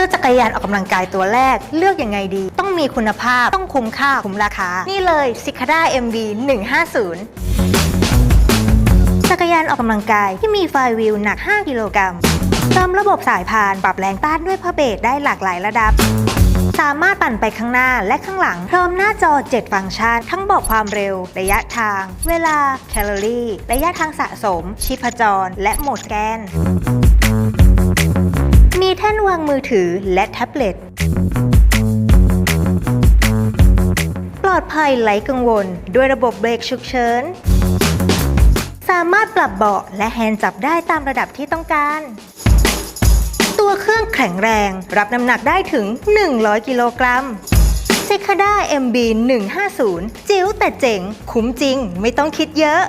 ซื้อจักรยานออกกำลังกายตัวแรก เลือกยังไงดี ต้องมีคุณภาพต้องคุ้มค่าคุ้มราคา นี่เลย s i c a d a MB 150 จักรยานออกกำลังกายที่มีไฟวิวหนัก 5 กิโลกรัมเติมระบบสายพานปรับแรงต้านด้วยพระเบรได้หลากหลายระดับ สามารถปั่นไปข้างหน้าและข้างหลัง พร้อมหน้าจอ 7 ฟังก์ชัน ทั้งบอกความเร็ว ระยะทาง เวลา แคลอรี่ ระยะทางสะสม ชีพจร และโหมดแกน วางมือถือและแท็บเล็ต ปลอดภัยไร้กังวล ด้วยระบบเบรกฉุกเฉิน สามารถปรับเบาะและแฮนด์จับได้ตามระดับที่ต้องการ ตัวเครื่องแข็งแรง รับน้ำหนักได้ถึง 100 กิโลกรัม s e c a d a MB 150จิ๋วแต่เจ๋ง คุ้มจริง ไม่ต้องคิดเยอะ